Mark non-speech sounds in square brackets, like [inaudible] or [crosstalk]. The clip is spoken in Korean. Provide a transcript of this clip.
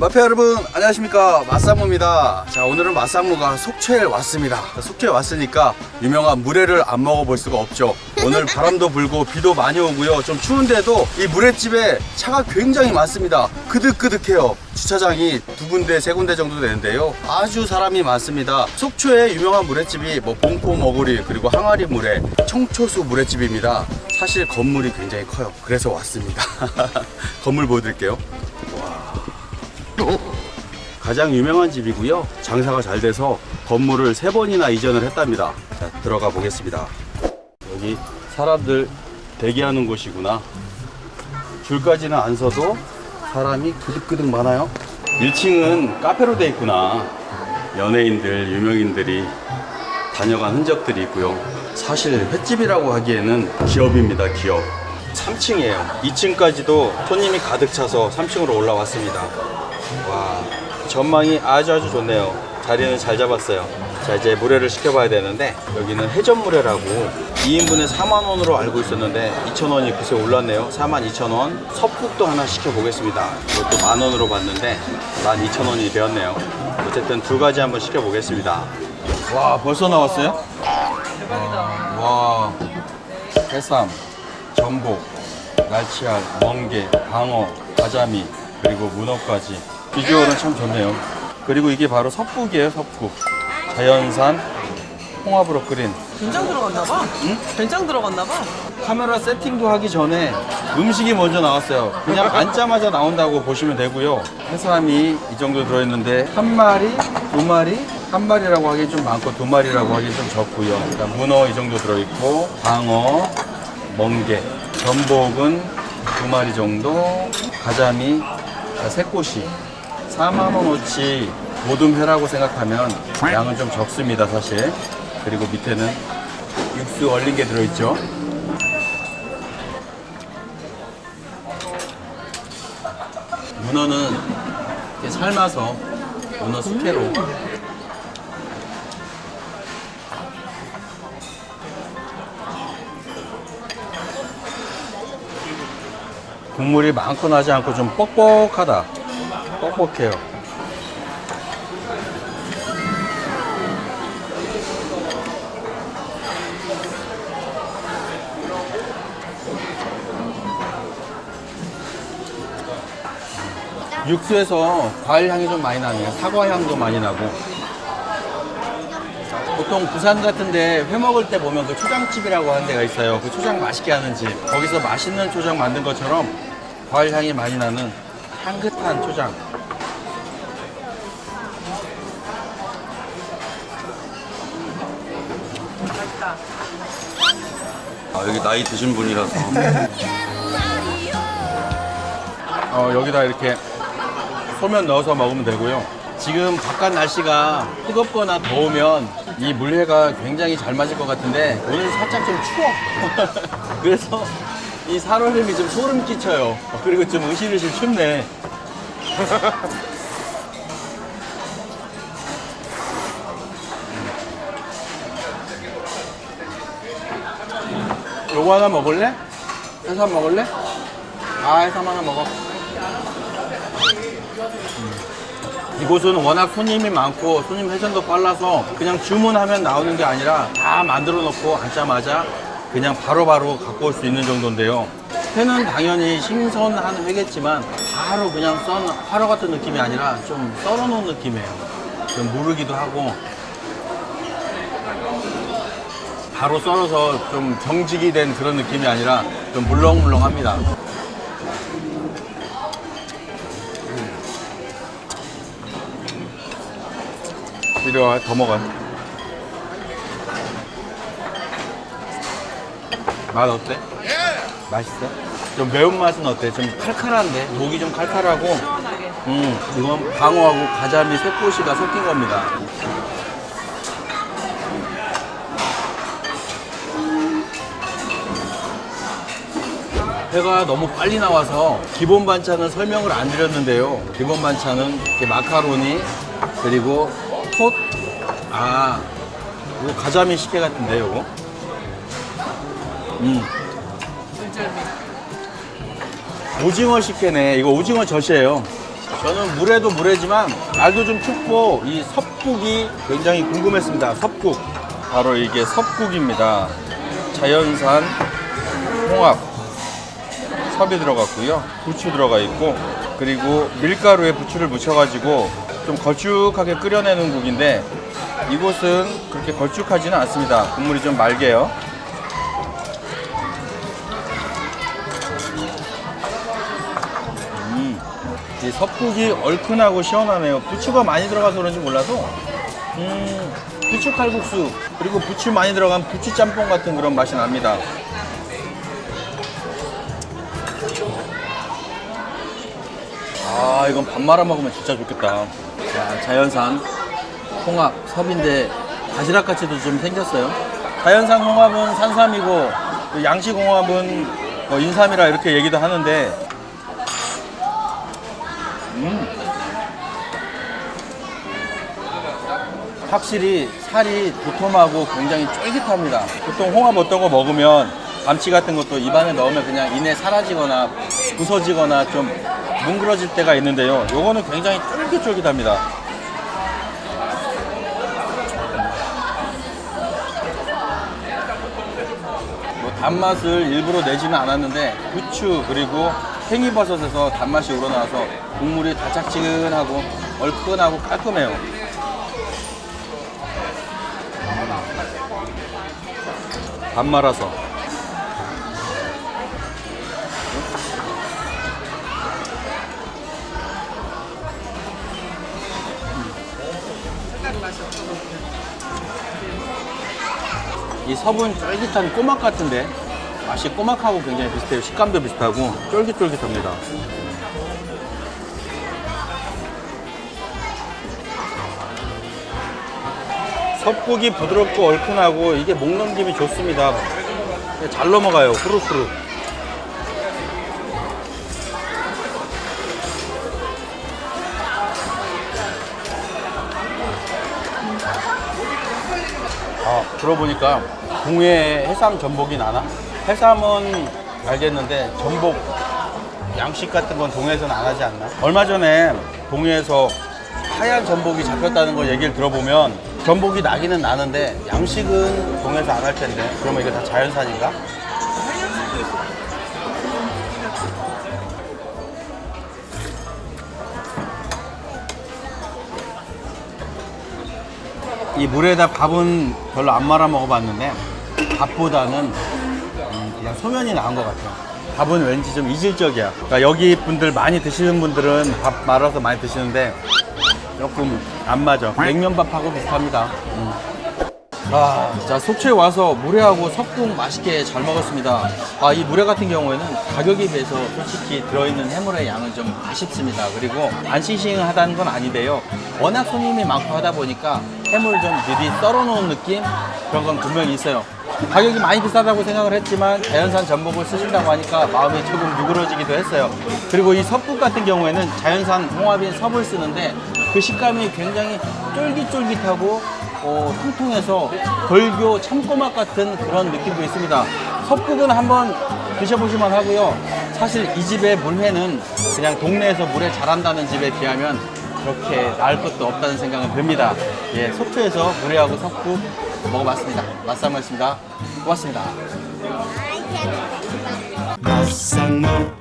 마페 여러분 안녕하십니까? 맛상무입니다. 자 오늘은 맛상무가 속초에 왔습니다. 자, 속초에 왔으니까 유명한 물회를 안 먹어볼 수가 없죠. 오늘 바람도 불고 비도 많이 오고요. 좀 추운데도 이 물회집에 차가 굉장히 많습니다. 그득그득해요. 주차장이 두 군데 세 군데 정도 되는데요. 아주 사람이 많습니다. 속초에 유명한 물회집이 뭐 봉포 머구리 그리고 항아리 물회 청초수 물회집입니다. 사실 건물이 굉장히 커요. 그래서 왔습니다. [laughs] 건물 보여드릴게요 가장 유명한 집이고요. 장사가 잘 돼서 건물을 세 번이나 이전을 했답니다. 자, 들어가 보겠습니다. 여기 사람들 대기하는 곳이구나. 줄까지는 안 서도 사람이 그득그득 많아요. 1층은 카페로 돼 있구나. 연예인들, 유명인들이 다녀간 흔적들이 있고요. 사실 횟집이라고 하기에는 기업입니다, 기업. 3층이에요. 2층까지도 손님이 가득 차서 3층으로 올라왔습니다. 와, 전망이 아주 아주 좋네요. 자리는 잘 잡았어요. 자, 이제 물회를 시켜봐야 되는데, 여기는 해전 물회라고 2인분에 4만원으로 알고 있었는데, 2,000원이 글쎄 올랐네요. 42,000원. 섭국도 하나 시켜보겠습니다. 이것도 만원으로 봤는데, 12,000원이 되었네요. 어쨌든 두 가지 한번 시켜보겠습니다. 와, 벌써 나왔어요? 와, 해삼, 전복, 날치알, 멍게, 방어, 가자미, 그리고 문어까지 비주얼은 참 좋네요. 그리고 이게 바로 섭국이에요, 섭국. 자연산 홍합으로 끓인 된장 들어갔나 봐. 응? 된장 들어갔나 봐. 카메라 세팅도 하기 전에 음식이 먼저 나왔어요. 그냥 [laughs] 앉자마자 나온다고 보시면 되고요. 해삼이 이 정도 들어있는데 한 마리, 두 마리, 한 마리라고 하기 좀 많고 두 마리라고 하기 좀 적고요. 그다음 문어 이 정도 들어있고 방어, 멍게, 전복은 두 마리 정도, 가자미 세 꼬시. 4만 원어치 모든 회라고 생각하면 양은 좀 적습니다, 사실. 그리고 밑에는 육수 얼린 게 들어있죠. 문어는 이렇게 삶아서 문어 숙회로 국물이 많고 나지 않고 좀 뻑뻑하다 뻑뻑해요 육수에서 과일 향이 좀 많이 나네요. 사과 향도 많이 나고. 보통 부산 같은데 회 먹을 때 보면 그 초장집이라고 하는 데가 있어요. 그 초장 맛있게 하는 집. 거기서 맛있는 초장 만든 것처럼 과일 향이 많이 나는 향긋한 초장. 맛있다. 아, 여기 나이 드신 분이라서. 어, 여기다 이렇게 소면 넣어서 먹으면 되고요. 지금 바깥 날씨가 뜨겁거나 더우면 이 물회가 굉장히 잘 맞을 것 같은데 오늘 살짝 좀 추워. [laughs] 그래서 이 살얼음이 좀 소름 끼쳐요. 어, 그리고 좀 으실으실 춥네. [laughs] 요거 하나 먹을래? 해삼 먹을래? 아 해삼 하나 먹어 음. 이곳은 워낙 손님이 많고 손님 회전도 빨라서 그냥 주문하면 나오는 게 아니라 다 만들어 놓고 앉자마자 그냥 바로 바로 갖고 올 수 있는 정도인데요 회는 당연히 신선한 회겠지만 바로 그냥 썬 화로 같은 느낌이 아니라 좀 썰어 놓은 느낌이에요 좀 무르기도 하고 바로 썰어서 좀 경직이 된 그런 느낌이 아니라 좀 물렁물렁합니다. 이리 와, 더 먹어. 맛 어때? 맛있어? 좀 매운맛은 어때? 좀 칼칼한데? 목이 좀 칼칼하고. 음, 이건 방어하고 가자 미 새꼬시가 섞인 겁니다. 회가 너무 빨리 나와서 기본 반찬은 설명을 안 드렸는데요. 기본 반찬은 이렇게 마카로니 그리고 톳, 아, 이거 가자미 식혜 같은데요, 이거. 음. 오징어 식혜네. 이거 오징어 젓이에요. 저는 물에도 물에지만 날도 좀 춥고 이 섭국이 굉장히 궁금했습니다. 섭국. 바로 이게 섭국입니다. 자연산 홍합 섭이 들어갔고요. 부추 들어가 있고 그리고 밀가루에 부추를 묻혀가지고 좀 걸쭉하게 끓여내는 국인데 이곳은 그렇게 걸쭉하지는 않습니다. 국물이 좀 맑게요. 이 섭국이 얼큰하고 시원하네요. 부추가 많이 들어가서 그런지 몰라도 음, 부추 칼국수 그리고 부추 많이 들어간 부추 짬뽕 같은 그런 맛이 납니다. 아 이건 밥 말아 먹으면 진짜 좋겠다. 자, 자연산 홍합 섭인데 바지락 같이도 좀 생겼어요. 자연산 홍합은 산삼이고 그 양식 홍합은 뭐 인삼이라 이렇게 얘기도 하는데 확실히 살이 도톰하고 굉장히 쫄깃합니다. 보통 홍합 어떤 거 먹으면 감치 같은 것도 입안에 넣으면 그냥 이내 사라지거나 부서지거나 좀 뭉그러질 때가 있는데요. 요거는 굉장히 쫄깃쫄깃합니다. 뭐 단맛을 일부러 내지는 않았는데 부추 그리고 팽이버섯에서 단맛이 우러나와서 국물이 달짝지근하고 얼큰하고 깔끔해요. 밥 말아서 이 섭은 쫄깃한 꼬막 같은데 맛이 꼬막하고 굉장히 비슷해요. 식감도 비슷하고 쫄깃쫄깃합니다. 섭국이 부드럽고 얼큰하고 이게 목 넘김이 좋습니다. 잘 넘어가요. 후루후루. 아, 들어보니까 동해에 해삼 전복이 나나? 해삼은 알겠는데 전복 양식 같은 건 동해에서는 안 하지 않나? 얼마 전에 동해에서 하얀 전복이 잡혔다는 거 얘기를 들어보면 전복이 나기는 나는데 양식은 동해에서 안 할 텐데 그러면 이거 다 자연산인가? 이 물에다 밥은 별로 안 말아 먹어봤는데 밥보다는 음, 그냥 소면이 나은 것 같아요. 밥은 왠지 좀 이질적이야. 그러니까 여기 분들 많이 드시는 분들은 밥 말아서 많이 드시는데 조금 안 맞아. 냉면밥하고 비슷합니다. 음. 아, 자 속초에 와서 물회하고 석궁 맛있게 잘 먹었습니다. 아, 이 물회 같은 경우에는 가격에 비해서 솔직히 들어있는 해물의 양은 좀 아쉽습니다. 그리고 안 싱싱하다는 건 아닌데요. 워낙 손님이 많고 하다 보니까 해물을 좀 미리 썰어놓은 느낌 그런 건 분명히 있어요. 가격이 많이 비싸다고 생각을 했지만 자연산 전복을 쓰신다고 하니까 마음이 조금 누그러지기도 했어요. 그리고 이 섭국 같은 경우에는 자연산 홍합인 섭을 쓰는데 그 식감이 굉장히 쫄깃쫄깃하고 어, 통통해서 벌교 참꼬막 같은 그런 느낌도 있습니다. 섭국은 한번 드셔보시면 하고요. 사실 이 집의 물회는 그냥 동네에서 물회 잘한다는 집에 비하면 그렇게 나을 것도 없다는 생각은 듭니다. 예, 속초에서 물회하고 섭국 먹어봤습니다. 맛있었습니다. 고맙습니다. 맛상